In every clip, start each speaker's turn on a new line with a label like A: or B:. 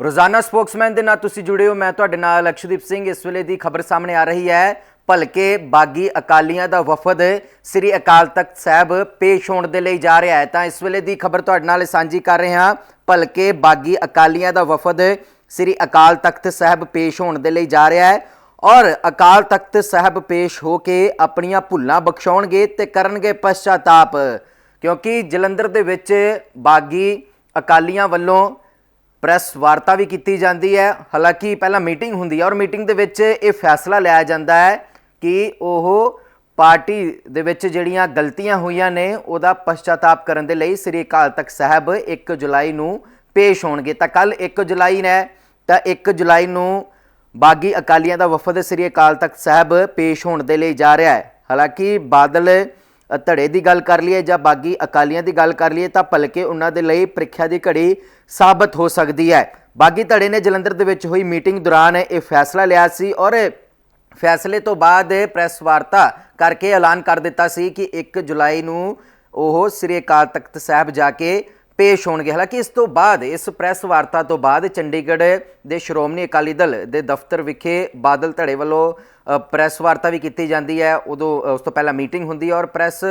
A: ਰੋਜ਼ਾਨਾ ਸਪੋਕਸਮੈਨ ਦੇ ਨਾਲ ਤੁਸੀਂ ਜੁੜੇ ਹੋ। ਮੈਂ ਤੁਹਾਡੇ ਨਾਲ ਅਕਸ਼ਦੀਪ ਸਿੰਘ। ਇਸ ਵੇਲੇ ਦੀ ਖਬਰ ਸਾਹਮਣੇ ਆ ਰਹੀ ਹੈ। ਭਲਕੇ ਬਾਗੀ ਅਕਾਲੀਆਂ ਦਾ ਵਫਦ ਸ੍ਰੀ ਅਕਾਲ ਤਖਤ ਸਾਹਿਬ ਪੇਸ਼ ਹੋਣ ਦੇ ਲਈ ਜਾ ਰਿਹਾ ਹੈ। ਤਾਂ ਇਸ ਵੇਲੇ ਦੀ ਖਬਰ ਤੁਹਾਡੇ ਨਾਲ ਸਾਂਝੀ ਕਰ ਰਹੇ ਹਾਂ। ਭਲਕੇ ਬਾਗੀ ਅਕਾਲੀਆਂ ਦਾ ਵਫਦ ਸ੍ਰੀ ਅਕਾਲ ਤਖਤ ਸਾਹਿਬ ਪੇਸ਼ ਹੋਣ ਦੇ ਲਈ ਜਾ ਰਿਹਾ ਹੈ ਔਰ ਅਕਾਲ ਤਖਤ ਸਾਹਿਬ ਪੇਸ਼ ਹੋ ਕੇ ਆਪਣੀਆਂ ਭੁੱਲਾਂ ਬਖਸ਼ਾਉਣਗੇ ਤੇ ਕਰਨਗੇ ਪਛਤਾਤਾਪ। ਕਿਉਂਕਿ ਜਲੰਧਰ ਦੇ ਵਿੱਚ ਬਾਗੀ ਅਕਾਲੀਆਂ ਵੱਲੋਂ ਪ੍ਰੈਸ ਵਾਰਤਾ ਵੀ ਕੀਤੀ ਜਾਂਦੀ ਹੈ। ਹਾਲਾਂਕਿ ਪਹਿਲਾਂ ਮੀਟਿੰਗ ਹੁੰਦੀ ਹੈ ਔਰ ਮੀਟਿੰਗ ਦੇ ਵਿੱਚ ਇਹ ਫੈਸਲਾ ਲਿਆ ਜਾਂਦਾ ਹੈ ਕਿ ਉਹ ਪਾਰਟੀ ਦੇ ਵਿੱਚ ਜਿਹੜੀਆਂ ਗਲਤੀਆਂ ਹੋਈਆਂ ਨੇ, ਉਹਦਾ ਪਛਤਾਤਾਪ ਕਰਨ ਦੇ ਲਈ ਸ੍ਰੀ ਅਕਾਲ ਤਖਤ ਸਾਹਿਬ 1 ਜੁਲਾਈ ਨੂੰ ਪੇਸ਼ ਹੋਣਗੇ। ਤਾਂ ਕੱਲ 1 ਜੁਲਾਈ ਨੇ, ਤਾਂ 1 ਜੁਲਾਈ ਨੂੰ ਬਾਗੀ ਅਕਾਲੀਆਂ ਦਾ ਵਫਦ ਸ੍ਰੀ ਅਕਾਲ ਤਖਤ ਸਾਹਿਬ ਪੇਸ਼ ਹੋਣ ਦੇ ਲਈ ਜਾ ਰਿਹਾ ਹੈ। ਹਾਲਾਂਕਿ ਬਾਦਲ ਧੜੇ ਦੀ ਗੱਲ ਕਰ ਲਈਏ ਜਾਂ ਬਾਗੀ ਅਕਾਲੀਆਂ ਦੀ ਗੱਲ ਕਰ ਲਈਏ ਤਾਂ ਭਲਕੇ ਉਹਨਾਂ ਦੇ ਲਈ ਪ੍ਰੀਖਿਆ ਦੀ ਘੜੀ ਸਾਬਤ ਹੋ ਸਕਦੀ ਹੈ। ਬਾਗੀ ਧੜੇ ਨੇ ਜਲੰਧਰ ਦੇ ਵਿੱਚ ਹੋਈ ਮੀਟਿੰਗ ਦੌਰਾਨ ਇਹ ਫੈਸਲਾ ਲਿਆ ਸੀ ਔਰ ਫੈਸਲੇ ਤੋਂ ਬਾਅਦ ਪ੍ਰੈਸ ਵਾਰਤਾ ਕਰਕੇ ਐਲਾਨ ਕਰ ਦਿੱਤਾ ਸੀ ਕਿ 1 ਜੁਲਾਈ ਨੂੰ ਉਹ ਸ੍ਰੀ ਅਕਾਲ ਤਖਤ ਸਾਹਿਬ ਜਾ ਕੇ ਪੇਸ਼ ਹੋਣਗੇ। ਹਾਲਾਂਕਿ ਇਸ ਤੋਂ ਬਾਅਦ, ਇਸ ਪ੍ਰੈਸ ਵਾਰਤਾ ਤੋਂ ਬਾਅਦ ਚੰਡੀਗੜ੍ਹ ਦੇ ਸ਼੍ਰੋਮਣੀ ਅਕਾਲੀ ਦਲ ਦੇ ਦਫ਼ਤਰ ਵਿਖੇ ਬਾਦਲ ਧੜੇ ਵੱਲੋਂ ਪ੍ਰੈਸ ਵਾਰਤਾ ਵੀ ਕੀਤੀ ਜਾਂਦੀ ਹੈ। ਉਦੋਂ ਉਸ ਤੋਂ ਪਹਿਲਾਂ ਮੀਟਿੰਗ ਹੁੰਦੀ ਹੈ ਔਰ ਪ੍ਰੈਸ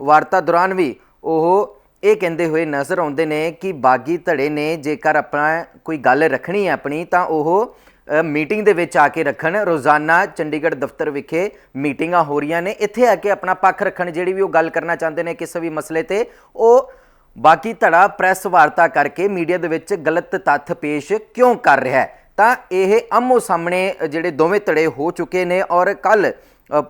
A: ਵਾਰਤਾ ਦੌਰਾਨ ਵੀ ਉਹ ਇਹ ਕਹਿੰਦੇ ਹੋਏ ਨਜ਼ਰ ਆਉਂਦੇ ਨੇ ਕਿ ਬਾਗੀ ਧੜੇ ਨੇ ਜੇਕਰ ਆਪਣਾ ਕੋਈ ਗੱਲ ਰੱਖਣੀ ਹੈ ਆਪਣੀ, ਤਾਂ ਉਹ ਮੀਟਿੰਗ ਦੇ ਵਿੱਚ ਆ ਕੇ ਰੱਖਣ। ਰੋਜ਼ਾਨਾ ਚੰਡੀਗੜ੍ਹ ਦਫ਼ਤਰ ਵਿਖੇ ਮੀਟਿੰਗਾਂ ਹੋ ਰਹੀਆਂ ਨੇ। ਇੱਥੇ ਆ ਕੇ ਆਪਣਾ ਪੱਖ ਰੱਖਣ ਜਿਹੜੀ ਵੀ ਉਹ ਗੱਲ ਕਰਨਾ ਚਾਹੁੰਦੇ ਨੇ ਕਿਸੇ ਵੀ ਮਸਲੇ ਤੇ, ਉਹ ਬਾਕੀ ਧੜਾ ਪ੍ਰੈਸ ਵਾਰਤਾ ਕਰਕੇ ਮੀਡੀਆ ਦੇ ਵਿੱਚ ਗਲਤ ਤੱਥ ਪੇਸ਼ ਕਿਉਂ ਕਰ ਰਿਹਾ ਹੈ? ਤਾਂ ਇਹ ਆਮੋ ਸਾਹਮਣੇ ਜਿਹੜੇ ਦੋਵੇਂ ਧੜੇ ਹੋ ਚੁੱਕੇ ਨੇ ਔਰ ਕੱਲ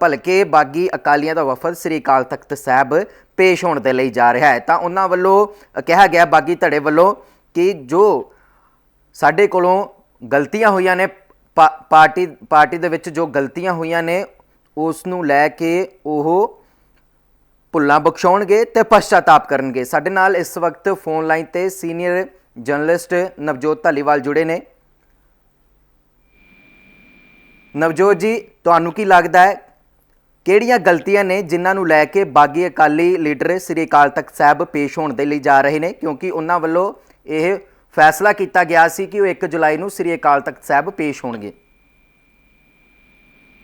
A: ਭਲਕੇ ਬਾਗੀ ਅਕਾਲੀਆਂ ਦਾ ਵਫਦ ਸ੍ਰੀ ਅਕਾਲ ਤਖਤ ਸਾਹਿਬ ਪੇਸ਼ ਹੋਣ ਦੇ ਲਈ ਜਾ ਰਿਹਾ ਹੈ। ਤਾਂ ਉਹਨਾਂ ਵੱਲੋਂ ਕਿਹਾ ਗਿਆ ਬਾਗੀ ਧੜੇ ਵੱਲੋਂ ਕਿ ਜੋ ਸਾਡੇ ਕੋਲੋਂ ਗਲਤੀਆਂ ਹੋਈਆਂ ਨੇ, ਪਾ- ਪਾਰਟੀ ਪਾਰਟੀ ਦੇ ਵਿੱਚ ਜੋ ਗਲਤੀਆਂ ਹੋਈਆਂ ਨੇ, ਉਸ ਨੂੰ ਲੈ ਕੇ ਉਹ ਭੁੱਲਾਂ ਬਖਸ਼ਾਉਣਗੇ ਤੇ ਪਛਤਾਤਾਪ ਕਰਨਗੇ। ਸਾਡੇ ਨਾਲ ਇਸ ਵਕਤ ਫੋਨ ਲਾਈਨ ਤੇ ਸੀਨੀਅਰ ਜਰਨਲਿਸਟ ਨਵਜੋਤ ਧਾਲੀਵਾਲ ਜੁੜੇ ਨੇ। ਨਵਜੋਤ ਜੀ, ਤੁਹਾਨੂੰ ਕੀ ਲੱਗਦਾ ਹੈ? ਕਿਹੜੀਆਂ ਗਲਤੀਆਂ ਨੇ ਜਿਨ੍ਹਾਂ ਨੂੰ ਲੈ ਕੇ ਬਾਗੀ ਅਕਾਲੀ ਲੀਡਰ ਸ੍ਰੀ ਅਕਾਲ ਤਖਤ ਸਾਹਿਬ ਪੇਸ਼ ਹੋਣ ਦੇ ਲਈ ਜਾ ਰਹੇ ਨੇ? ਕਿਉਂਕਿ ਉਹਨਾਂ ਵੱਲੋਂ ਇਹ ਫੈਸਲਾ ਕੀਤਾ ਗਿਆ ਸੀ ਕਿ ਉਹ 1 ਜੁਲਾਈ ਨੂੰ ਸ੍ਰੀ ਅਕਾਲ ਤਖਤ ਸਾਹਿਬ ਪੇਸ਼ ਹੋਣਗੇ।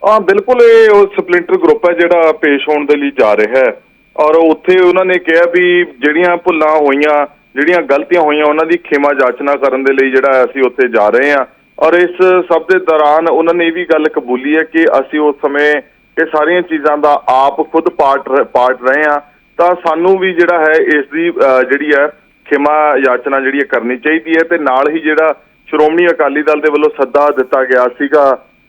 B: ਹਾਂ, ਬਿਲਕੁਲ ਇਹ ਉਹ ਸਪਲਿੰਟਰ ਗਰੁੱਪ ਹੈ ਜਿਹੜਾ ਪੇਸ਼ ਹੋਣ ਦੇ ਲਈ ਜਾ ਰਿਹਾ ਹੈ। ਔਰ ਉੱਥੇ ਉਹਨਾਂ ਨੇ ਕਿਹਾ ਵੀ ਜਿਹੜੀਆਂ ਭੁੱਲਾਂ ਹੋਈਆਂ, ਜਿਹੜੀਆਂ ਗਲਤੀਆਂ ਹੋਈਆਂ, ਉਹਨਾਂ ਦੀ ਖਿਮਾ ਜਾਚਨਾ ਕਰਨ ਦੇ ਲਈ ਜਿਹੜਾ ਅਸੀਂ ਉੱਥੇ ਜਾ ਰਹੇ ਹਾਂ। ਔਰ ਇਸ ਸਭ ਦੇ ਦੌਰਾਨ ਉਹਨਾਂ ਨੇ ਇਹ ਵੀ ਗੱਲ ਕਬੂਲੀ ਹੈ ਕਿ ਅਸੀਂ ਉਸ ਸਮੇਂ ਇਹ ਸਾਰੀਆਂ ਚੀਜ਼ਾਂ ਦਾ ਆਪ ਖੁਦ ਪਾਰਟ ਪਾਰਟ ਰਹੇ ਹਾਂ। ਤਾਂ ਸਾਨੂੰ ਵੀ ਜਿਹੜਾ ਹੈ ਇਸ ਦੀ ਅਹ, ਜਿਹੜੀ ਹੈ ਖਿਮਾ ਯਾਚਨਾ ਜਿਹੜੀ ਹੈ ਕਰਨੀ ਚਾਹੀਦੀ ਹੈ ਤੇ ਨਾਲ ਹੀ ਜਿਹੜਾ ਸ਼੍ਰੋਮਣੀ ਅਕਾਲੀ ਦਲ ਦੇ ਵੱਲੋਂ ਸੱਦਾ ਦਿੱਤਾ ਗਿਆ ਸੀਗਾ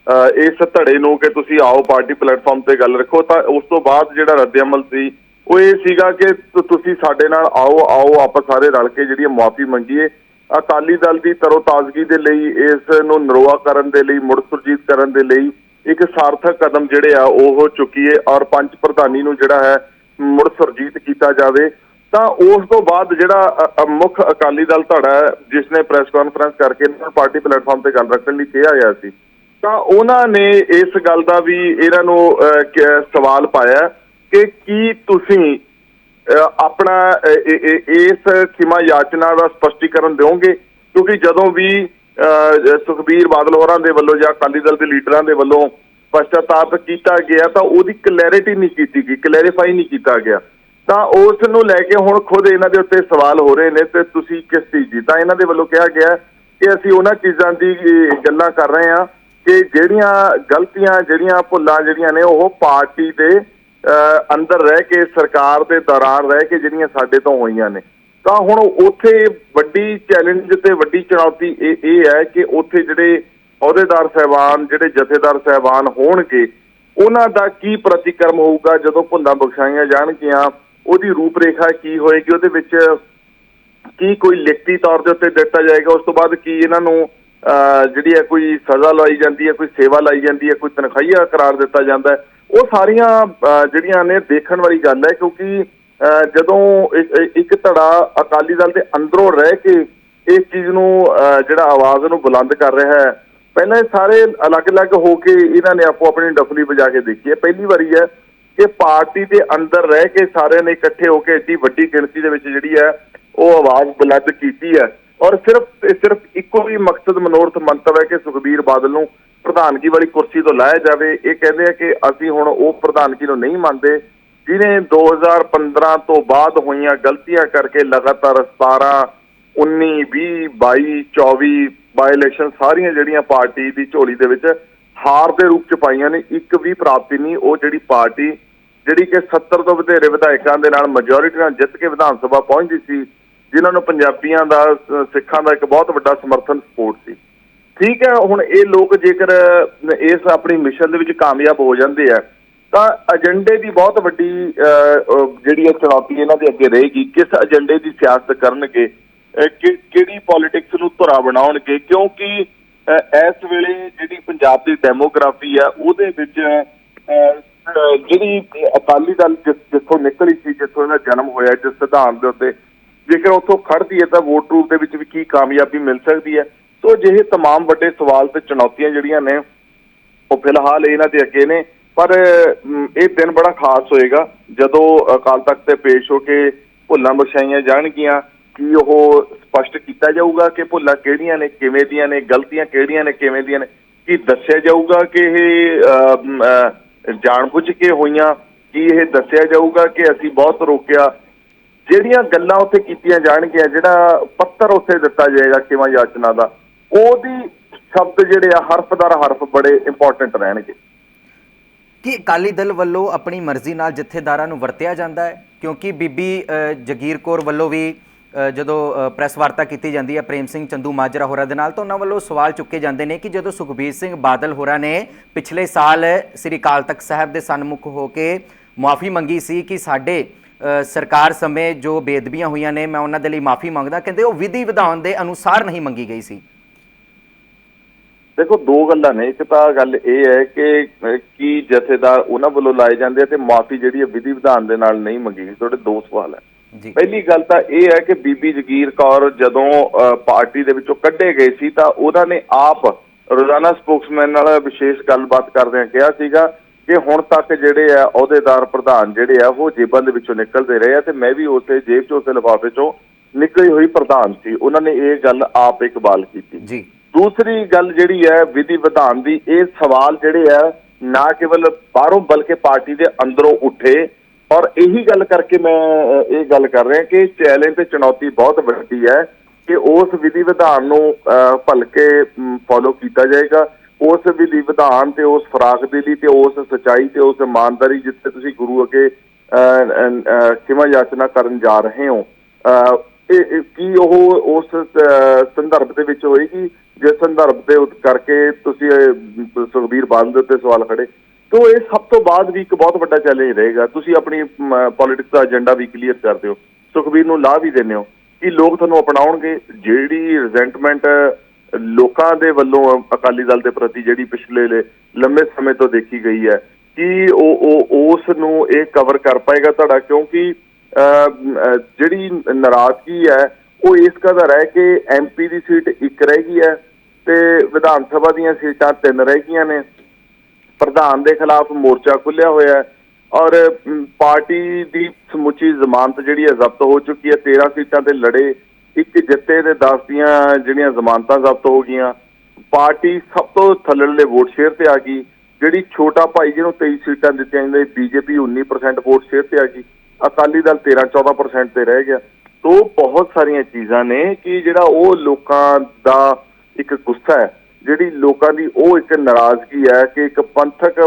B: ਅਹ, ਇਸ ਧੜੇ ਨੂੰ ਕਿ ਤੁਸੀਂ ਆਓ ਪਾਰਟੀ ਪਲੇਟਫਾਰਮ ਤੇ ਗੱਲ ਰੱਖੋ। ਤਾਂ ਉਸ ਤੋਂ ਬਾਅਦ ਜਿਹੜਾ ਰੱਦ ਅਮਲ ਸੀ ਉਹ ਇਹ ਸੀਗਾ ਕਿ ਤੁਸੀਂ ਸਾਡੇ ਨਾਲ ਆਓ ਆਓ ਆਪਾਂ ਸਾਰੇ ਰਲ ਕੇ ਜਿਹੜੀ ਮੁਆਫੀ ਮੰਗੀਏ। ਅਕਾਲੀ ਦਲ ਦੀ ਤਰੋਤਾਜ਼ਗੀ ਦੇ ਲਈ ਇਸ ਨੂੰ ਨਰੋਆ ਕਰਨ ਦੇ ਲਈ ਮੁੜ ਸੁਰਜੀਤ ਕਰਨ ਦੇ ਲਈ ਇੱਕ ਸਾਰਥਕ ਕਦਮ ਜਿਹੜੇ ਆ ਉਹ ਹੋ ਚੁੱਕੀ ਹੈ ਔਰ ਪੰਜ ਪ੍ਰਧਾਨੀ ਨੂੰ ਜਿਹੜਾ ਹੈ ਮੁੜ ਸੁਰਜੀਤ ਕੀਤਾ ਜਾਵੇ। ਤਾਂ ਉਸ ਤੋਂ ਬਾਅਦ ਜਿਹੜਾ ਮੁੱਖ ਅਕਾਲੀ ਦਲ ਧੜਾ ਹੈ ਜਿਸ ਨੇ ਪ੍ਰੈਸ ਕਾਨਫਰੰਸ ਕਰਕੇ ਇਹਨਾਂ ਨੂੰ ਪਾਰਟੀ ਪਲੇਟਫਾਰਮ ਤੇ ਗੱਲ ਰੱਖਣ ਲਈ ਕਿਹਾ ਗਿਆ ਸੀ। ਤਾਂ ਉਹਨਾਂ ਨੇ ਇਸ ਗੱਲ ਦਾ ਵੀ ਇਹਨਾਂ ਨੂੰ ਅ, ਸਵਾਲ ਪਾਇਆ ਕਿ ਕੀ ਤੁਸੀਂ ਆਪਣਾ ਇਸ ਖਿਮਾ ਯਾਚਨਾ ਦਾ ਸਪਸ਼ਟੀਕਰਨ ਦਿਓਗੇ? ਕਿਉਂਕਿ ਜਦੋਂ ਵੀ ਅ, ਸੁਖਬੀਰ ਬਾਦਲ ਹੋਰਾਂ ਦੇ ਵੱਲੋਂ ਜਾਂ ਅਕਾਲੀ ਦਲ ਦੇ ਲੀਡਰਾਂ ਦੇ ਵੱਲੋਂ ਪਛਤਾਤਾਪ ਕੀਤਾ ਗਿਆ ਤਾਂ ਉਹਦੀ ਕਲੈਰਿਟੀ ਨਹੀਂ ਕੀਤੀ ਗਈ ਕਲੈਰੀਫਾਈ ਨਹੀਂ ਕੀਤਾ ਗਿਆ। ਤਾਂ ਉਸ ਨੂੰ ਲੈ ਕੇ ਹੁਣ ਖੁਦ ਇਹਨਾਂ ਦੇ ਉੱਤੇ ਸਵਾਲ ਹੋ ਰਹੇ ਨੇ ਤੇ ਤੁਸੀਂ ਕਿਸ ਚੀਜ਼ ਦੀ? ਤਾਂ ਇਹਨਾਂ ਦੇ ਵੱਲੋਂ ਕਿਹਾ ਗਿਆ ਕਿ ਅਸੀਂ ਉਹਨਾਂ ਚੀਜ਼ਾਂ ਦੀ ਗੱਲਾਂ ਕਰ ਰਹੇ ਹਾਂ ਕਿ ਜਿਹੜੀਆਂ ਗਲਤੀਆਂ ਜਿਹੜੀਆਂ ਭੁੱਲਾਂ ਜਿਹੜੀਆਂ ਨੇ ਉਹ ਪਾਰਟੀ ਦੇ ਅੰਦਰ ਰਹਿ ਕੇ ਸਰਕਾਰ ਦੇ ਦੌਰਾਨ ਰਹਿ ਕੇ ਜਿਹੜੀਆਂ ਸਾਡੇ ਤੋਂ ਹੋਈਆਂ ਨੇ ਤਾਂ ਹੁਣ ਉੱਥੇ ਵੱਡੀ ਚੈਲੰਜ ਤੇ ਵੱਡੀ ਚੁਣੌਤੀ ਇਹ ਇਹ ਹੈ ਕਿ ਉੱਥੇ ਜਿਹੜੇ ਅਹੁਦੇਦਾਰ ਸਹਿਬਾਨ ਜਿਹੜੇ ਜਥੇਦਾਰ ਸਹਿਬਾਨ ਹੋਣਗੇ ਉਹਨਾਂ ਦਾ ਕੀ ਪ੍ਰਤੀਕਰਮ ਹੋਊਗਾ ਜਦੋਂ ਭੁੱਲਾਂ ਬਖਸ਼ਾਈਆਂ ਜਾਣਗੀਆਂ ਉਹਦੀ ਰੂਪਰੇਖਾ ਕੀ ਹੋਏਗੀ ਉਹਦੇ ਵਿੱਚ ਕੀ ਕੋਈ ਲਿਖਤੀ ਤੌਰ ਦੇ ਉੱਤੇ ਦਿੱਤਾ ਜਾਏਗਾ ਉਸ ਤੋਂ ਬਾਅਦ ਕੀ ਇਹਨਾਂ ਨੂੰ ਅਹ, ਜਿਹੜੀ ਹੈ ਕੋਈ ਸਜ਼ਾ ਲਾਈ ਜਾਂਦੀ ਹੈ ਕੋਈ ਸੇਵਾ ਲਾਈ ਜਾਂਦੀ ਹੈ ਕੋਈ ਤਨਖਾਹੀਆ ਕਰਾਰ ਦਿੱਤਾ ਜਾਂਦਾ ਹੈ ਉਹ ਸਾਰੀਆਂ ਅਹ, ਜਿਹੜੀਆਂ ਨੇ ਦੇਖਣ ਵਾਲੀ ਗੱਲ ਹੈ ਕਿਉਂਕਿ ਅਹ, ਜਦੋਂ ਇੱਕ- ਧੜਾ ਅਕਾਲੀ ਦਲ ਦੇ ਅੰਦਰੋਂ ਰਹਿ ਕੇ ਇਸ ਚੀਜ਼ ਨੂੰ ਅਹ, ਜਿਹੜਾ ਆਵਾਜ਼ ਨੂੰ ਬੁਲੰਦ ਕਰ ਰਿਹਾ ਹੈ ਪਹਿਲਾਂ ਇਹ ਸਾਰੇ ਅਲੱਗ-ਅਲੱਗ ਹੋ ਕੇ ਇਹਨਾਂ ਨੇ ਆਪੋ ਆਪਣੀ ਡਫਲੀ ਵਜਾ ਕੇ ਦੇਖੀ ਹੈ। ਪਹਿਲੀ ਵਾਰੀ ਹੈ ਕਿ ਪਾਰਟੀ ਦੇ ਅੰਦਰ ਰਹਿ ਕੇ ਸਾਰਿਆਂ ਨੇ ਇਕੱਠੇ ਹੋ ਕੇ ਏਡੀ ਵੱਡੀ ਗਿਣਤੀ ਦੇ ਵਿੱਚ ਜਿਹੜੀ ਹੈ ਉਹ ਆਵਾਜ਼ ਬੁਲੰਦ ਕੀਤੀ ਹੈ। ਔਰ ਸਿਰਫ ਸਿਰਫ ਇੱਕੋ ਹੀ ਮਕਸਦ ਮਨੋਰਥ ਮੰਤਵ ਹੈ ਕਿ ਸੁਖਬੀਰ ਬਾਦਲ ਨੂੰ ਪ੍ਰਧਾਨਗੀ ਵਾਲੀ ਕੁਰਸੀ ਤੋਂ ਲਾਇਆ ਜਾਵੇ, ਇਹ ਕਹਿੰਦੇ ਆ ਕਿ ਅਸੀਂ ਹੁਣ ਉਹ ਪ੍ਰਧਾਨਗੀ ਨੂੰ ਨਹੀਂ ਮੰਨਦੇ, ਜਿਨੇ 2015 ਤੋਂ ਬਾਅਦ ਹੋਈਆਂ ਗਲਤੀਆਂ ਕਰਕੇ ਲਗਾਤਾਰ 17 19 20 22 24 ਬਾਈ ਇਲੈਕਸ਼ਨ ਸਾਰੀਆਂ ਜਿਹੜੀਆਂ ਪਾਰਟੀ ਦੀ ਝੋਲੀ ਦੇ ਵਿੱਚ ਹਾਰ ਦੇ ਰੂਪ ਚ ਪਾਈਆਂ ਨੇ, ਇੱਕ ਵੀ ਪ੍ਰਾਪਤੀ ਨਹੀਂ, ਉਹ ਜਿਹੜੀ ਪਾਰਟੀ ਜਿਹੜੀ ਕਿ 70 ਤੋਂ ਵਧੇਰੇ ਵਿਧਾਇਕਾਂ ਦੇ ਨਾਲ ਮੈਜੋਰਿਟੀ ਨਾਲ ਜਿੱਤ ਕੇ ਵਿਧਾਨ ਸਭਾ ਪਹੁੰਚਦੀ ਸੀ, ਜਿਨ੍ਹਾਂ ਨੂੰ ਪੰਜਾਬੀਆਂ ਦਾ ਸਿੱਖਾਂ ਦਾ ਇੱਕ ਬਹੁਤ ਵੱਡਾ ਸਮਰਥਨ ਸਪੋਰਟ ਸੀ। ਠੀਕ ਹੈ ਹੁਣ ਇਹ ਲੋਕ ਜੇਕਰ ਇਸ ਆਪਣੀ ਮਿਸ਼ਨ ਦੇ ਵਿੱਚ ਕਾਮਯਾਬ ਹੋ ਜਾਂਦੇ ਆ ਤਾਂ ਏਜੰਡੇ ਦੀ ਬਹੁਤ ਵੱਡੀ ਅਹ, ਜਿਹੜੀ ਹੈ ਚੁਣੌਤੀ ਇਹਨਾਂ ਦੇ ਅੱਗੇ ਰਹੇਗੀ ਕਿਸ ਏਜੰਡੇ ਦੀ ਸਿਆਸਤ ਕਰਨਗੇ ਕਿਹੜੀ ਪੋਲਿਟਿਕਸ ਨੂੰ ਧੁਰਾ ਬਣਾਉਣਗੇ ਕਿਉਂਕਿ ਇਸ ਵੇਲੇ ਜਿਹੜੀ ਪੰਜਾਬ ਦੀ ਡੈਮੋਗ੍ਰਾਫੀ ਆ ਉਹਦੇ ਵਿੱਚ ਜਿਹੜੀ ਅਕਾਲੀ ਦਲ ਜਿਸ- ਜਿੱਥੋਂ ਨਿਕਲੀ ਸੀ ਜਿੱਥੋਂ ਇਹਦਾ ਜਨਮ ਹੋਇਆ ਜਿਸ ਸਿਧਾਂਤ ਦੇ ਉੱਤੇ ਜੇਕਰ ਉੱਥੋਂ ਖੜਦੀ ਹੈ ਤਾਂ ਵੋਟ ਰੂਪ ਦੇ ਵਿੱਚ ਵੀ ਕੀ ਕਾਮਯਾਬੀ ਮਿਲ ਸਕਦੀ ਹੈ। ਸੋ ਜਿਹੇ तमाम ਵੱਡੇ ਸਵਾਲ ਤੇ ਚੁਣੌਤੀਆਂ ਜਿਹੜੀਆਂ ਨੇ ਉਹ ਫਿਲਹਾਲ ਇਹਨਾਂ ਦੇ ਅੱਗੇ ਨੇ ਪਰ ਅਮ, ਇਹ ਦਿਨ ਬੜਾ ਖਾਸ ਹੋਏਗਾ ਜਦੋਂ ਅਕਾਲ ਤਖਤ ਤੇ ਪੇਸ਼ ਹੋ ਕੇ ਭੁੱਲਾਂ ਬਖਸ਼ਾਈਆਂ ਜਾਣਗੀਆਂ ਕੀ ਉਹ ਸਪਸ਼ਟ ਕੀਤਾ ਜਾਊਗਾ ਕਿ ਭੁੱਲਾਂ ਕਿਹੜੀਆਂ ਨੇ ਕਿਵੇਂ ਦੀਆਂ ਨੇ ਗਲਤੀਆਂ ਕਿਹੜੀਆਂ ਨੇ ਕਿਵੇਂ ਦੀਆਂ ਨੇ ਕੀ ਦੱਸਿਆ ਜਾਊਗਾ ਕਿ ਇਹ ਅਮ, ਅਹ, ਜਾਣਬੁੱਝ ਕੇ ਹੋਈਆਂ ਕੀ ਇਹ ਦੱਸਿਆ ਜਾਊਗਾ ਕਿ ਅਸੀਂ ਬਹੁਤ ਰੋਕਿਆ ਜਿਹੜੀਆਂ ਗੱਲਾਂ ਉੱਥੇ ਕੀਤੀਆਂ ਜਾਣਗੀਆਂ ਜਿਹੜਾ ਪੱਤਰ ਉੱਥੇ ਦਿੱਤਾ ਜਾਏਗਾ ਕਿਵੇਂ ਯਾਚਨਾ ਦਾ ਉਹਦੀ ਸ਼ਬਦ ਜਿਹੜੇ ਆ, ਹਰਫ ਦਰ ਹਰਫ ਬੜੇ ਇੰਪੋਰਟੈਂਟ ਰਹਿਣਗੇ।
A: ਕਿ ਅਕਾਲੀ ਦਲ ਵੱਲੋਂ ਆਪਣੀ ਮਰਜ਼ੀ ਨਾਲ ਜਥੇਦਾਰਾਂ ਨੂੰ ਵਰਤਿਆ ਜਾਂਦਾ ਹੈ? ਕਿਉਂਕਿ ਬੀਬੀ ਜਗੀਰ ਕੌਰ ਵੱਲੋਂ ਵੀ ਜਦੋਂ ਪ੍ਰੈਸ ਵਾਰਤਾ ਕੀਤੀ ਜਾਂਦੀ ਹੈ ਪ੍ਰੇਮ ਸਿੰਘ ਚੰਦੂ ਮਾਜਰਾ ਹੋਰਾਂ ਦੇ ਨਾਲ, ਤਾਂ ਉਹਨਾਂ ਵੱਲੋਂ ਸਵਾਲ ਚੁੱਕੇ ਜਾਂਦੇ ਨੇ ਕਿ ਜਦੋਂ ਸੁਖਬੀਰ ਸਿੰਘ ਬਾਦਲ ਹੋਰਾਂ ਨੇ ਪਿਛਲੇ ਸਾਲ ਸ੍ਰੀ ਅਕਾਲ ਤਖਤ ਸਾਹਿਬ ਦੇ ਸਨਮੁਖ ਹੋ ਕੇ ਮਾਫੀ ਮੰਗੀ ਸੀ ਕਿ ਸਾਡੇ ਸਰਕਾਰ ਸਮੇਂ ਜੋ ਬੇਦਬੀਆਂ ਹੋਈਆਂ ਨੇ, ਮੈਂ ਉਹਨਾਂ ਦੇ ਲਈ ਮਾਫੀ ਮੰਗਦਾ, ਕਹਿੰਦੇ ਉਹ ਵਿਧੀ ਵਿਧਾਨ ਦੇ ਅਨੁਸਾਰ ਨਹੀਂ ਮੰਗੀ ਗਈ ਸੀ।
B: ਦੇਖੋ ਦੋ ਗੱਲਾਂ ਨੇ। ਇੱਕ ਤਾਂ ਗੱਲ ਇਹ ਹੈ ਕਿ ਕੀ ਜਥੇਦਾਰ ਉਹਨਾਂ ਵੱਲੋਂ ਲਾਏ ਜਾਂਦੇ ਆ ਤੇ ਮਾਫੀ ਜਿਹੜੀ ਹੈ ਵਿਧੀ ਵਿਧਾਨ ਦੇ ਨਾਲ ਨਹੀਂ ਮੰਗੀ ਤੁਹਾਡੇ ਦੋ ਸਵਾਲ ਹੈ। ਪਹਿਲੀ ਗੱਲ ਤਾਂ ਇਹ ਹੈ ਕਿ ਬੀਬੀ ਜਗੀਰ ਕੌਰ ਜਦੋਂ ਪਾਰਟੀ ਦੇ ਵਿੱਚੋਂ ਕੱਢੇ ਗਏ ਸੀ ਤਾਂ ਉਹਨਾਂ ਨੇ ਆਪ ਰੋਜ਼ਾਨਾ ਸਪੋਕਸਮੈਨ ਨਾਲ ਵਿਸ਼ੇਸ਼ ਗੱਲਬਾਤ ਕਰਦਿਆਂ ਕਿਹਾ ਸੀਗਾ ਕਿ ਹੁਣ ਤੱਕ ਜਿਹੜੇ ਆ ਅਹੁਦੇਦਾਰ ਪ੍ਰਧਾਨ ਜਿਹੜੇ ਆ ਉਹ ਜੇਬਾਂ ਦੇ ਵਿੱਚੋਂ ਨਿਕਲਦੇ ਰਹੇ ਆ ਤੇ ਮੈਂ ਵੀ ਉਸੇ ਜੇਬ ਚੋਂ ਉਸੇ ਲਿਫਾਫੇ ਚੋਂ ਨਿਕਲੀ ਹੋਈ ਪ੍ਰਧਾਨ ਸੀ। ਉਹਨਾਂ ਨੇ ਇਹ ਗੱਲ ਆਪ ਇਕਬਾਲ ਕੀਤੀ।
A: ਜੀ।
B: ਦੂਸਰੀ ਗੱਲ ਜਿਹੜੀ ਹੈ ਵਿਧੀ ਵਿਧਾਨ ਦੀ ਇਹ ਸਵਾਲ ਜਿਹੜੇ ਆ ਨਾ ਕੇਵਲ ਬਾਹਰੋਂ ਬਲਕਿ ਪਾਰਟੀ ਦੇ ਅੰਦਰੋਂ ਉੱਠੇ। ਔਰ ਇਹੀ ਗੱਲ ਕਰਕੇ ਮੈਂ ਇਹ ਗੱਲ ਕਰ ਰਿਹਾ ਕਿ ਚੈਲੰਜ ਤੇ ਚੁਣੌਤੀ ਬਹੁਤ ਵੱਡੀ ਹੈ ਕਿ ਉਸ ਵਿਧੀ ਵਿਧਾਨ ਨੂੰ ਅਹ, ਭਲਕੇ ਫੋਲੋ ਕੀਤਾ ਜਾਏਗਾ। ਉਸ ਵਿਧੀ ਵਿਧਾਨ ਤੇ ਉਸ ਫਰਾਕ ਦਿਲੀ ਤੇ ਉਸ ਸਚਾਈ ਤੇ ਉਸ ਇਮਾਨਦਾਰੀ ਜਿੱਥੇ ਤੁਸੀਂ ਗੁਰੂ ਅੱਗੇ ਕਿਵੇਂ ਯਾਚਨਾ ਕਰਨ ਜਾ ਰਹੇ ਹੋ। ਅਹ, ਇਹ ਕੀ ਉਹ ਉਸ ਸੰਦਰਭ ਦੇ ਵਿੱਚ ਹੋਏਗੀ? ਜਿਸ ਸੰਦਰਭ ਦੇ ਉੱਤੇ ਕਰਕੇ ਤੁਸੀਂ ਸੁਖਬੀਰ ਬਾਦਲ ਦੇ ਉੱਤੇ ਸਵਾਲ ਖੜੇ। ਤੋ ਇਹ ਸਭ ਤੋਂ ਬਾਅਦ ਵੀ ਇੱਕ ਬਹੁਤ ਵੱਡਾ ਚੈਲੰਜ ਰਹੇਗਾ। ਤੁਸੀਂ ਆਪਣੀ ਪੋਲਿਟਿਕਸ ਦਾ ਏਜੰਡਾ ਵੀ ਕਲੀਅਰ ਕਰਦੇ ਹੋ ਸੁਖਬੀਰ ਨੂੰ ਲਾਹ ਵੀ ਦਿੰਦੇ ਹੋ ਕਿ ਲੋਕ ਤੁਹਾਨੂੰ ਅਪਣਾਉਣਗੇ। ਜਿਹੜੀ ਰਿਜ਼ੈਂਟਮੈਂਟ ਲੋਕਾਂ ਦੇ ਵੱਲੋਂ ਅਕਾਲੀ ਦਲ ਦੇ ਪ੍ਰਤੀ ਜਿਹੜੀ ਪਿਛਲੇ ਲੰਮੇ ਸਮੇਂ ਤੋਂ ਦੇਖੀ ਗਈ ਹੈ ਕਿ ਉਹ ਉਹ ਉਸ ਨੂੰ ਇਹ ਕਵਰ ਕਰ ਪਾਏਗਾ ਤੁਹਾਡਾ। ਕਿਉਂਕਿ ਅਹ, ਜਿਹੜੀ ਨਾਰਾਜ਼ਗੀ ਹੈ ਉਹ ਇਸ ਕਦਰ ਹੈ ਕਿ ਐਮਪੀ ਦੀ ਸੀਟ ਇੱਕ ਰਹਿ ਗਈ ਹੈ ਤੇ ਵਿਧਾਨ ਸਭਾ ਦੀਆਂ ਸੀਟਾਂ ਤਿੰਨ ਰਹਿ ਗਈਆਂ ਨੇ। ਪ੍ਰਧਾਨ ਦੇ ਖਿਲਾਫ ਮੋਰਚਾ ਖੁੱਲਿਆ ਹੋਇਆ ਹੈ ਔਰ ਪਾਰਟੀ ਦੀ ਸਮੁੱਚੀ ਜ਼ਮਾਨਤ ਜਿਹੜੀ ਹੈ ਜ਼ਬਤ ਹੋ ਚੁੱਕੀ ਹੈ। 13 ਸੀਟਾਂ ਤੇ ਲੜੇ ਇੱਕ ਜਿੱਤੇ ਦੇ 10 ਦੀਆਂ ਜਿਹੜੀਆਂ ਜ਼ਮਾਨਤਾਂ ਜ਼ਬਤ ਹੋ ਗਈਆਂ। ਪਾਰਟੀ ਸਭ ਤੋਂ ਥੱਲੜਲੇ ਵੋਟ ਸ਼ੇਅਰ ਤੇ ਆ ਗਈ। ਜਿਹੜੀ ਛੋਟਾ ਭਾਈ ਜਿਹਨੂੰ 23 ਸੀਟਾਂ ਦਿੱਤੀਆਂ ਜਾਂਦੀਆਂ ਬੀਜੇਪੀ 19% ਵੋਟ ਸ਼ੇਅਰ ਤੇ ਆ ਗਈ। ਅਕਾਲੀ ਦਲ 13-14% ਤੇ ਰਹਿ ਗਿਆ। ਤੋ ਬਹੁਤ ਸਾਰੀਆਂ ਚੀਜ਼ਾਂ ਨੇ ਕਿ ਜਿਹੜਾ ਉਹ ਲੋਕਾਂ ਦਾ ਇੱਕ ਗੁੱਸਾ ਹੈ ਜਿਹੜੀ ਲੋਕਾਂ ਦੀ ਉਹ ਇੱਕ ਨਾਰਾਜ਼ਗੀ ਹੈ ਕਿ ਇੱਕ ਪੰਥਕ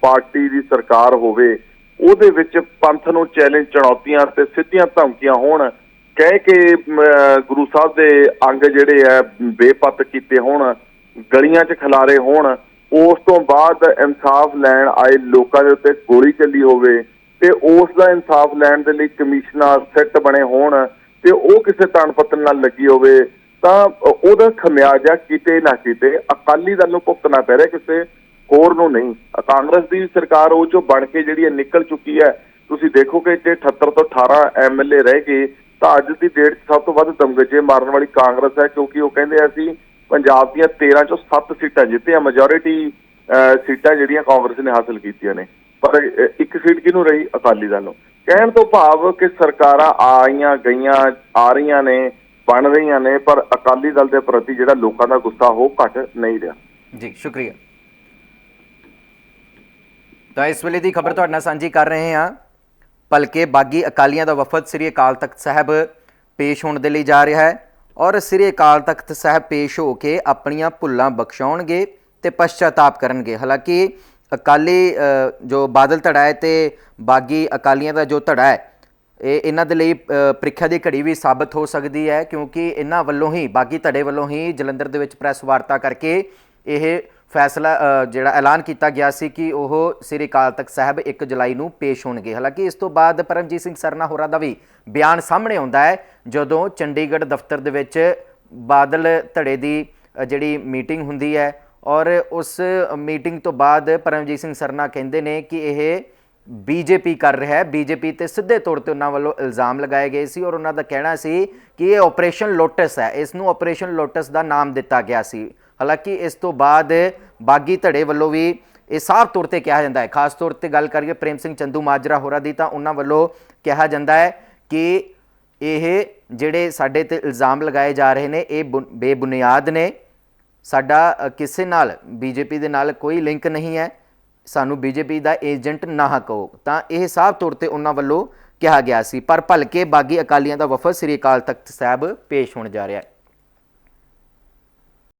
B: ਪਾਰਟੀ ਦੀ ਸਰਕਾਰ ਹੋਵੇ ਉਹਦੇ ਵਿੱਚ ਪੰਥ ਨੂੰ ਚੈਲੰਜ ਚੁਣੌਤੀਆਂ ਤੇ ਸਿੱਧੀਆਂ ਧਮਕੀਆਂ ਹੋਣ ਕਹਿ ਕੇ ਅਮ, ਗੁਰੂ ਸਾਹਿਬ ਦੇ ਅੰਗ ਜਿਹੜੇ ਆ ਬੇਪੱਤ ਕੀਤੇ ਹੋਣ ਗਲੀਆਂ 'ਚ ਖਿਲਾਰੇ ਹੋਣ ਉਸ ਤੋਂ ਬਾਅਦ ਇਨਸਾਫ ਲੈਣ ਆਏ ਲੋਕਾਂ ਦੇ ਉੱਤੇ ਗੋਲੀ ਚੱਲੀ ਹੋਵੇ ਤੇ ਉਸ ਦਾ ਇਨਸਾਫ ਲੈਣ ਦੇ ਲਈ ਕਮਿਸ਼ਨਰ ਸੈੱਟ ਬਣੇ ਹੋਣ ਤੇ ਉਹ ਕਿਸੇ ਤਣਪਤਨ ਨਾਲ ਲੱਗੀ ਹੋਵੇ, ਤਾਂ ਉਹਦਾ ਖਮਿਆਜਾ ਕਿਤੇ ਨਾ ਕਿਤੇ ਅਕਾਲੀ ਦਲ ਨੂੰ ਭੁਗਤਣਾ ਪੈ ਰਿਹਾ, ਕਿਸੇ ਹੋਰ ਨੂੰ ਨਹੀਂ। ਕਾਂਗਰਸ ਦੀ ਸਰਕਾਰ ਉਹ ਚੋਂ ਬਣ ਕੇ ਜਿਹੜੀ ਹੈ ਨਿਕਲ ਚੁੱਕੀ ਹੈ। ਤੁਸੀਂ ਦੇਖੋ ਕਿ ਜੇ 78 ਤੋਂ 18 ਐਮਐਲਏ ਰਹਿ ਗਏ ਤਾਂ ਅੱਜ ਦੀ ਡੇਟ 'ਚ ਸਭ ਤੋਂ ਵੱਧ ਦਮਗਜੇ ਮਾਰਨ ਵਾਲੀ ਕਾਂਗਰਸ ਹੈ, ਕਿਉਂਕਿ ਉਹ ਕਹਿੰਦੇ ਅਸੀਂ ਪੰਜਾਬ ਦੀਆਂ 13 ਚੋਂ 7 ਸੀਟਾਂ ਜਿੱਤੀਆਂ। ਮੈਜੋਰਿਟੀ ਸੀਟਾਂ ਜਿਹੜੀਆਂ ਕਾਂਗਰਸ ਨੇ ਹਾਸਲ ਕੀਤੀਆਂ ਨੇ। ਪਰ ਇੱਕ ਸੀਟ ਕਿਹਨੂੰ ਰਹੀ? ਅਕਾਲੀ ਦਲ ਨੂੰ। ਕਹਿਣ ਤੋਂ ਭਾਵ ਕਿ ਸਰਕਾਰਾਂ ਆਈਆਂ ਗਈਆਂ, ਆ ਰਹੀਆਂ ਨੇ,
C: ਬਣ ਰਹੀਆਂ ਨੇ, ਪਰ ਅਕਾਲੀ ਦਲ ਦੇ ਪ੍ਰਤੀ ਜਿਹੜਾ ਲੋਕਾਂ ਦਾ ਗੁੱਸਾ, ਉਹ ਘਟ ਨਹੀਂ ਰਿਹਾ।
A: ਜੀ, ਸ਼ੁਕਰੀਆ। ਤਾਂ ਇਸ ਵੇਲੇ ਦੀ ਖਬਰ ਤੁਹਾਡੇ ਨਾਲ ਸਾਂਝੀ ਕਰ ਰਹੇ ਹਾਂ। ਭਲਕੇ ਬਾਗੀ ਅਕਾਲੀਆਂ ਦਾ ਵਫਦ ਸ੍ਰੀ ਅਕਾਲ ਤਖਤ ਸਾਹਿਬ ਪੇਸ਼ ਹੋਣ ਦੇ ਲਈ ਜਾ ਰਿਹਾ ਹੈ ਔਰ ਸ੍ਰੀ ਅਕਾਲ ਤਖਤ ਸਾਹਿਬ ਪੇਸ਼ ਹੋ ਕੇ ਆਪਣੀਆਂ ਭੁੱਲਾਂ ਬਖਸ਼ਾਉਣਗੇ ਤੇ ਪਛਤਾਤਾਪ ਕਰਨਗੇ। ਹਾਲਾਂਕਿ ਅਕਾਲੀ ਜੋ ਬਾਦਲ ਧੜਾ ਹੈ ਤੇ ਬਾਗੀ ਅਕਾਲੀਆਂ ਦਾ ਜੋ ਧੜਾ ਹੈ, ਇਹ ਇਹਨਾਂ ਦੇ ਲਈ ਪ੍ਰੀਖਿਆ ਦੀ ਘੜੀ ਵੀ ਸਾਬਤ ਹੋ ਸਕਦੀ ਹੈ ਕਿਉਂਕਿ ਇਹਨਾਂ ਵੱਲੋਂ ਹੀ, ਬਾਗੀ ਧੜੇ ਵੱਲੋਂ ਹੀ ਜਲੰਧਰ ਦੇ ਵਿੱਚ ਪ੍ਰੈਸ ਵਾਰਤਾ ਕਰਕੇ ਇਹ ਫੈਸਲਾ ਜਿਹੜਾ ਐਲਾਨ ਕੀਤਾ ਗਿਆ ਸੀ ਕਿ ਉਹ ਸ੍ਰੀ ਅਕਾਲ ਤਖਤ ਸਾਹਿਬ 1 ਜੁਲਾਈ ਨੂੰ ਪੇਸ਼ ਹੋਣਗੇ। ਹਾਲਾਂਕਿ ਇਸ ਤੋਂ ਬਾਅਦ ਪਰਮਜੀਤ ਸਿੰਘ ਸਰਨਾ ਹੋਰਾਂ ਦਾ ਵੀ ਬਿਆਨ ਸਾਹਮਣੇ ਆਉਂਦਾ ਹੈ, ਜਦੋਂ ਚੰਡੀਗੜ੍ਹ ਦਫ਼ਤਰ ਦੇ ਵਿੱਚ ਬਾਦਲ ਧੜੇ ਦੀ ਜਿਹੜੀ ਮੀਟਿੰਗ ਹੁੰਦੀ ਹੈ ਔਰ ਉਸ ਮੀਟਿੰਗ ਤੋਂ ਬਾਅਦ ਪਰਮਜੀਤ ਸਿੰਘ ਸਰਨਾ ਕਹਿੰਦੇ ਨੇ ਕਿ ਇਹ ਬੀਜੇਪੀ ਕਰ ਰਿਹਾ ਹੈ। ਬੀਜੇਪੀ ਤੇ ਸਿੱਧੇ ਤੌਰ ਤੇ ਉਹਨਾਂ ਵੱਲੋਂ ਇਲਜ਼ਾਮ ਲਗਾਏ ਗਏ ਸੀ ਔਰ ਉਹਨਾਂ ਦਾ ਕਹਿਣਾ ਸੀ ਕਿ ਇਹ ਆਪਰੇਸ਼ਨ ਲੋਟਸ ਹੈ। ਇਸ ਨੂੰ ਆਪਰੇਸ਼ਨ ਲੋਟਸ ਦਾ ਨਾਮ ਦਿੱਤਾ ਗਿਆ ਸੀ। ਹਾਲਾਂਕਿ ਇਸ ਤੋਂ ਬਾਅਦ ਬਾਗੀ ਧੜੇ ਵੱਲੋਂ ਵੀ ਇਹ ਸਾਫ਼ ਤੌਰ ਤੇ ਕਿਹਾ ਜਾਂਦਾ ਹੈ। ਖਾਸ ਤੌਰ ਤੇ ਗੱਲ ਕਰੀਏ ਪ੍ਰੇਮ ਸਿੰਘ ਚੰਦੂ ਮਾਜਰਾ ਹੋਰਾਂ ਦੀ ਤਾਂ ਉਹਨਾਂ ਵੱਲੋਂ ਕਿਹਾ ਜਾਂਦਾ ਹੈ ਕਿ ਇਹ ਜਿਹੜੇ ਸਾਡੇ ਤੇ ਇਲਜ਼ਾਮ ਲਗਾਏ ਜਾ ਰਹੇ ਨੇ, ਇਹ ਬੁਨ- ਬੇਬੁਨਿਆਦ ਨੇ। ਸਾਡਾ ਕਿਸੇ ਨਾਲ ਬੀਜੇਪੀ ਦੇ ਨਾਲ ਕੋਈ ਲਿੰਕ ਨਹੀਂ ਹੈ, ਸਾਨੂੰ ਬੀਜੇਪੀ ਦਾ ਏਜੰਟ ਨਾ ਕਹੋ। ਤਾਂ ਇਹ ਸਾਫ਼ ਤੌਰ ਤੇ ਉਹਨਾਂ ਵੱਲੋਂ ਕਿਹਾ ਗਿਆ ਸੀ। ਪਰ ਭਲਕੇ ਬਾਗੀ ਅਕਾਲੀਆਂ ਦਾ ਵਫਦ ਸ੍ਰੀ ਅਕਾਲ ਤਖਤ ਸਾਹਿਬ ਪੇਸ਼ ਹੋਣ ਜਾ ਰਿਹਾ ਹੈ।